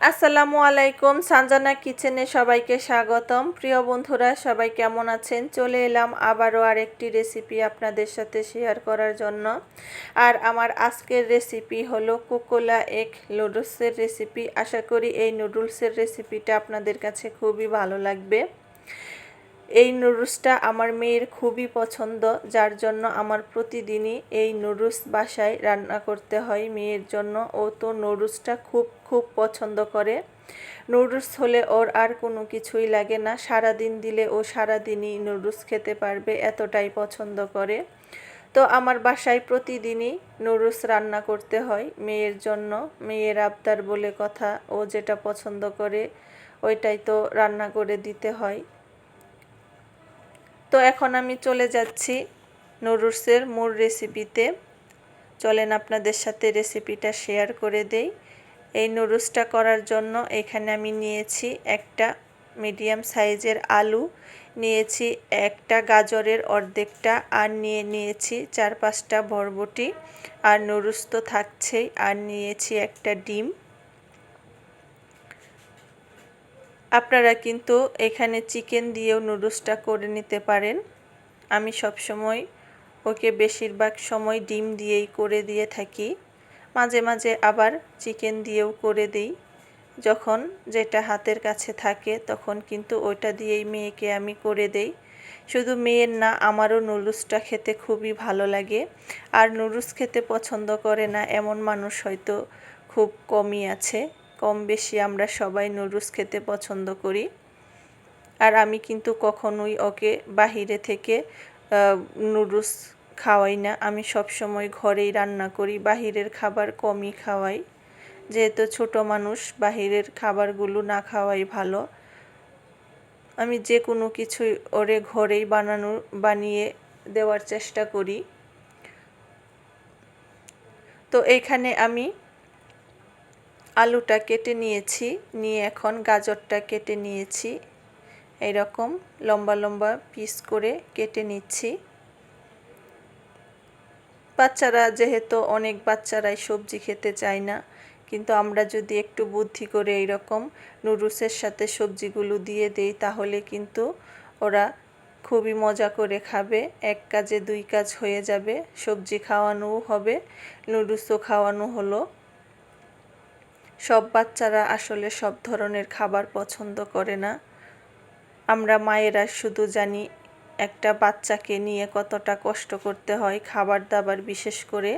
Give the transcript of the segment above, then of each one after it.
আসসালামু আলাইকুম, সানজানা কিচেনে সবাইকে স্বাগতম। প্রিয় বন্ধুরা, সবাই কেমন আছেন? চলে এলাম আবারও আরেকটি রেসিপি আপনাদের সাথে শেয়ার করার জন্য। আর আমার আজকের রেসিপি হলো কোকোলা এক নুডলসের রেসিপি আশা করি এই নুডলসের রেসিপিটা আপনাদের কাছে খুবই ভালো লাগবে। এই নুডলসটা আমার মেয়ের খুবই পছন্দ, যার জন্য আমার প্রতিদিনই এই নুডলস বাসায় রান্না করতে হয় মেয়ের জন্য। ও তো নুডলসটা খুব খুব পছন্দ করে। নুডলস হলে ওর আর কোনো কিছুই লাগে না। সারা দিন দিলে ও সারা দিনই নুডলস খেতে পারবে, এতটাই পছন্দ করে। তো আমার বাসায় প্রতিদিনই নুডলস রান্না করতে হয় মেয়ের জন্য। মেয়ের আবদার বলে কথা, ও যেটা পছন্দ করে ওইটাই তো রান্না করে দিতে হয়। তো এখন আমি চলে যাচ্ছি নুডলসের মূল রেসিপিতে। চলেন আপনাদের সাথে রেসিপিটা শেয়ার করে দেই। এই নুডলসটা করার জন্য এখানে আমি নিয়েছি একটা মিডিয়াম সাইজের আলু, নিয়েছি একটা গাজরের অর্ধেকটা, আর নিয়ে নিয়েছি চার পাঁচটা বরবটি। আর নুডলস তো থাকছেই, আর নিয়েছি একটা ডিম। আপনারা কিন্তু এখানে চিকেন দিয়েও নুডলসটা করে নিতে পারেন। আমি সবসময় ওকে বেশিরভাগ সময় ডিম দিয়েই করে দিয়ে থাকি। মাঝে মাঝে আবার চিকেন দিয়েও করে দিই। যখন যেটা হাতের কাছে থাকে, তখন কিন্তু ওইটা দিয়েই মেয়েকে আমি করে দেই। শুধু মেয়ের না, আমারও নুডলসটা খেতে খুবই ভালো লাগে। আর নুডলস খেতে পছন্দ করে না, এমন মানুষ হয়তো খুব কমই আছে। কম বেশি আমরা সবাই নুডলস খেতে পছন্দ করি। আর আমি কিন্তু কখনোই ওকে বাহিরে থেকে নুডলস খাওয়াই না। আমি সব সময় ঘরেই রান্না করি, বাহিরের খাবার কমই খাওয়াই। যেহেতু ছোট মানুষ, বাহিরের খাবারগুলো না খাওয়াই ভালো। আমি যে কোনো কিছু ওরে ঘরেই বানানো, বানিয়ে দেওয়ার চেষ্টা করি। তো এইখানে আমি আলুটা কেটে নিয়েছি, নিয়ে এখন গাজরটা কেটে নিয়েছি। এরকম লম্বা লম্বা পিস করে কেটে নিচ্ছি। বাচ্চারা যেহেতু অনেক বাচ্চারাই সবজি খেতে চায় না, কিন্তু আমরা যদি একটু বুদ্ধি করে এইরকম নুডলসের সাথে সবজিগুলো দিয়ে দেই, তাহলে কিন্তু ওরা খুবই মজা করে খাবে। এক কাজে দুই কাজ হয়ে যাবে, সবজি খাওয়ানোও হবে, নুডলসও খাওয়ানো হলো। সব বাচ্চারা আসলে সব ধরনের খাবার পছন্দ করে না। আমরা মায়েরা শুধু জানি একটা বাচ্চাকে নিয়ে কতটা কষ্ট করতে হয় খাবার দাবার বিশেষ করে।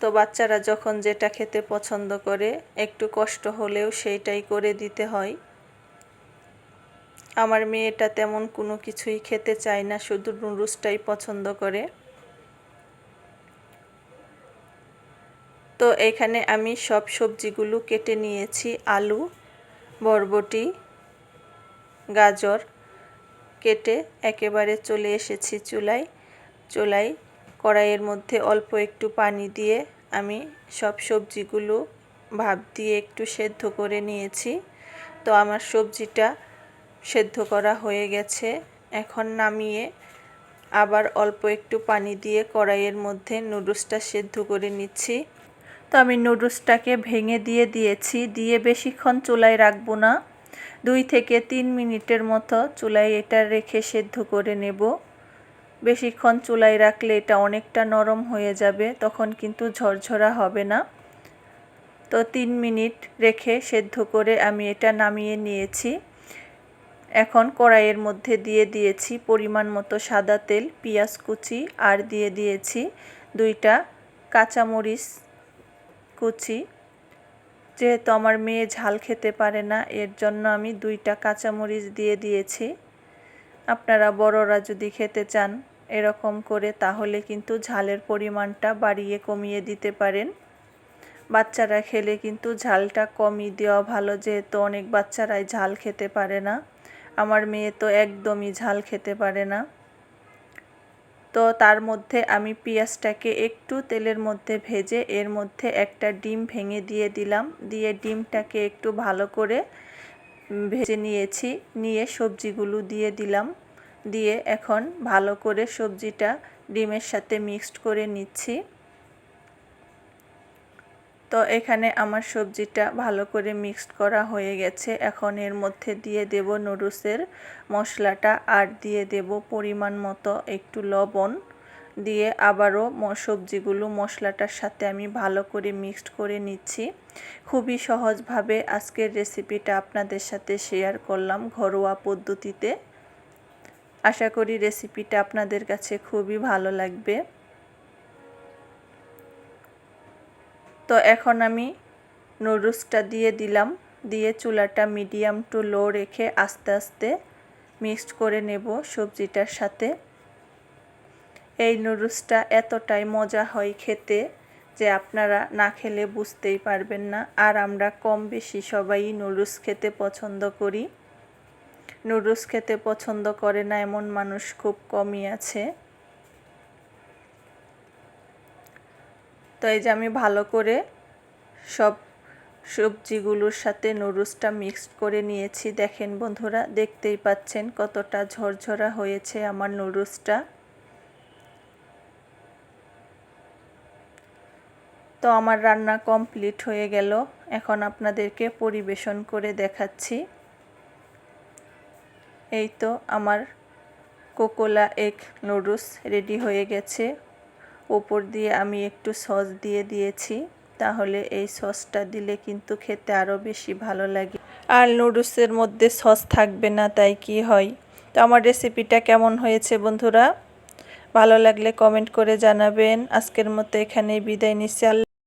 তো বাচ্চারা যখন যেটা খেতে পছন্দ করে, একটু কষ্ট হলেও সেইটাই করে দিতে হয়। আমার মেয়েটা তেমন কোনো কিছুই খেতে চায় না, শুধু নুডলসটাই পছন্দ করে। তো এখানে আমি সব সবজিগুলো কেটে নিয়েছি, আলু, বরবটি, গাজর, কেটে একেবারে চলে এসেছি চুলায়। চুলায় কড়াইয়ের মধ্যে অল্প একটু পানি দিয়ে আমি সব সবজিগুলো ভাপ দিয়ে একটু সেদ্ধ করে নিয়েছি। তো আমার সবজিটা সেদ্ধ করা হয়ে গেছে। এখন নামিয়ে আবার অল্প একটু পানি দিয়ে কড়াইয়ের মধ্যে নুডলসটা সেদ্ধ করে নিচ্ছি। তো আমি নুডলসটাকে ভেঙে দিয়ে দিয়েছি। দিয়ে বেশিক্ষণ চুলায় রাখব না। দুই থেকে তিন মিনিটের মতো চুলায় এটা রেখে সেদ্ধ করে নেব। বেশিক্ষণ চুলায় রাখলে এটা অনেকটা নরম হয়ে যাবে, তখন কিন্তু ঝরঝরা হবে না। তো তিন মিনিট রেখে সেদ্ধ করে আমি এটা নামিয়ে নিয়েছি। এখন কড়াইয়ের মধ্যে দিয়ে দিয়েছি পরিমাণ মতো সাদা তেল, পেঁয়াজ কুচি, আর দিয়ে দিয়েছি দুইটা কাঁচামরিচ কুচি, যেহেতু আমার মেয়ে ঝাল খেতে পারে না, এর জন্য আমি দুইটা কাঁচামরিচ দিয়ে দিয়েছি। আপনারা বড়রা যদি খেতে চান এরকম করে, তাহলে কিন্তু ঝালের পরিমাণটা বাড়িয়ে কমিয়ে দিতে পারেন। বাচ্চারা খেলে কিন্তু ঝালটা কমই দেওয়া ভালো, যেহেতু অনেক বাচ্চারাই ঝাল খেতে পারে না। আমার মেয়ে তো একদমই ঝাল খেতে পারে না। তো তার মধ্যে আমি পেঁয়াজটাকে একটু তেলের মধ্যে ভেজে এর মধ্যে একটা ডিম ভেঙে দিয়ে দিলাম। দিয়ে ডিমটাকে একটু ভালো করে ভেজে নিয়েছি। নিয়ে সবজিগুলো দিয়ে দিলাম। দিয়ে এখন ভালো করে সবজিটা ডিমের সাথে মিক্সড করে নিচ্ছি। তো এখানে আমার সবজিটা ভালো করে মিক্সড করা হয়ে গেছে। এখন এর মধ্যে দিয়ে দেব নুডলসের মশলাটা আর দিয়ে দেব পরিমাণ মতো একটু লবণ। দিয়ে আবারও সবজিগুলো মশলাটার সাথে আমি ভালো করে মিক্সড করে নিচ্ছি। খুবই সহজভাবে আজকের রেসিপিটা আপনাদের সাথে শেয়ার করলাম ঘরোয়া পদ্ধতিতে। আশা করি রেসিপিটা আপনাদের কাছে খুবই ভালো লাগবে। তো এখন আমি নুডলসটা দিয়ে দিলাম। দিয়ে চুলাটা মিডিয়াম টু লো রেখে আস্তে আস্তে মিক্সড করে নেব সবজিটার সাথে। এই নুডলসটা এতটাই মজা হয় খেতে যে আপনারা না খেলে বুঝতেই পারবেন না। আর আমরা কম বেশি সবাই নুডলস খেতে পছন্দ করি। নুডলস খেতে পছন্দ করে না এমন মানুষ খুব কমই আছে। তো এই যে আমি ভালো করে সব সবজিগুলোর সাথে নুডলসটা মিক্সড করে নিয়েছি। দেখেন বন্ধুরা, দেখতেই পাচ্ছেন কতটা ঝরঝরা হয়েছে আমার নুডলসটা। তো আমার রান্না কমপ্লিট হয়ে গেল। এখন আপনাদেরকে পরিবেশন করে দেখাচ্ছি। এই তো আমার কোকোলা এগ নুডলস রেডি হয়ে গেছে। ওপর দিয়ে আমি একটু সস দিয়ে দিয়েছি। তাহলে এই সসটা দিলে কিন্তু খেতে আরও বেশি ভালো লাগে। আর নুডলসের মধ্যে সস থাকবে না, তাই কি হয়? তো আমার রেসিপিটা কেমন হয়েছে বন্ধুরা? ভালো লাগলে কমেন্ট করে জানাবেন। আজকের মতো এখানে বিদায় নিচ্ছি।